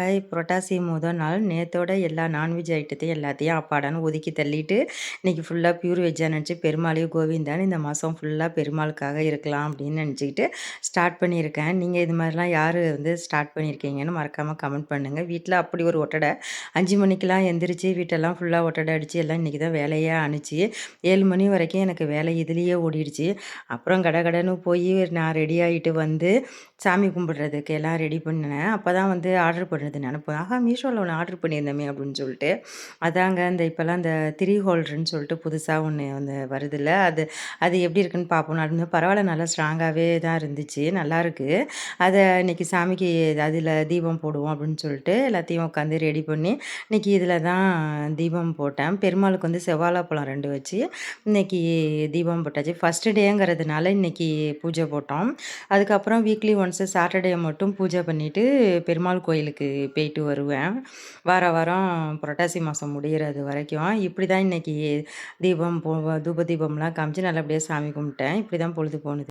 Hi புரட்டாசி முதல் நாள் நேத்தோட எல்லா நான்வெஜ் ஐட்டத்தையும் எல்லாத்தையும் அப்பாடான்னு ஒதுக்கி தள்ளிட்டு இன்றைக்கி ஃபுல்லாக பியூர் வெஜ்ஜாக நினச்சி பெருமாளையும் கோவிந்தான்னு இந்த மாதம் ஃபுல்லாக பெருமாளுக்காக இருக்கலாம் அப்படின்னு நினச்சிக்கிட்டு ஸ்டார்ட் பண்ணியிருக்கேன். நீங்கள் இது மாதிரிலாம் யார் வந்து ஸ்டார்ட் பண்ணியிருக்கீங்கன்னு மறக்காமல் கமெண்ட் பண்ணுங்கள் வீட்டில் அப்படி ஒரு ஒட்டடை. அஞ்சு மணிக்கெலாம் எந்திரிச்சு வீட்டெல்லாம் ஃபுல்லாக ஒட்டடை அடித்து எல்லாம் இன்றைக்கி தான் வேலையே அனுச்சு. ஏழு மணி வரைக்கும் எனக்கு வேலை இதுலேயே ஓடிடுச்சு. அப்புறம் கடை கடைன்னு போய் நான் ரெடி ஆகிட்டு வந்து சாமி கும்பிட்றதுக்கு எல்லாம் ரெடி பண்ணினேன். அப்போ தான் வந்து ஆர்டர் பண்ணுறது நினப்பேன் ஆஹா மீஷோவில் ஒன்று ஆர்டர் பண்ணியிருந்தோமே அப்படின்னு சொல்லிட்டு. அதாங்க இந்த இப்போல்லாம் இந்த த்ரீ ஹோல்டர்னு சொல்லிட்டு புதுசாக ஒன்று வந்து வருதுல்ல. அது அது எப்படி இருக்குன்னு பார்ப்போம். அது பரவாயில்ல நல்லா ஸ்ட்ராங்காகவே தான் இருந்துச்சு. நல்லாயிருக்கு அதை இன்றைக்கி சாமிக்கு அதில் தீபம் போடுவோம் அப்படின்னு சொல்லிட்டு எல்லாத்தையும் உட்காந்து ரெடி பண்ணி இன்றைக்கி இதில் தான் தீபம் போட்டேன். பெருமாளுக்கு வந்து செவ்வாழை பழம் ரெண்டு வச்சு இன்றைக்கி தீபம் போட்டாச்சு. ஃபஸ்ட்டு டேங்கிறதுனால இன்றைக்கி பூஜை போட்டோம். அதுக்கப்புறம் வீக்லி ஒன்ஸு சாட்டர்டே மட்டும் பூஜை பண்ணிவிட்டு பெருமாள் கோயிலுக்கு போயிட்டு வருவேன். வார வாரம் புரட்டாசி மாதம் முடிகிறது வரைக்கும். இப்படி தான் இன்றைக்கி தீபம் போ தூப தீபம்லாம் காமிச்சு நல்லபடியாக சாமி கும்பிட்டேன். இப்படி தான் பொழுது போனது.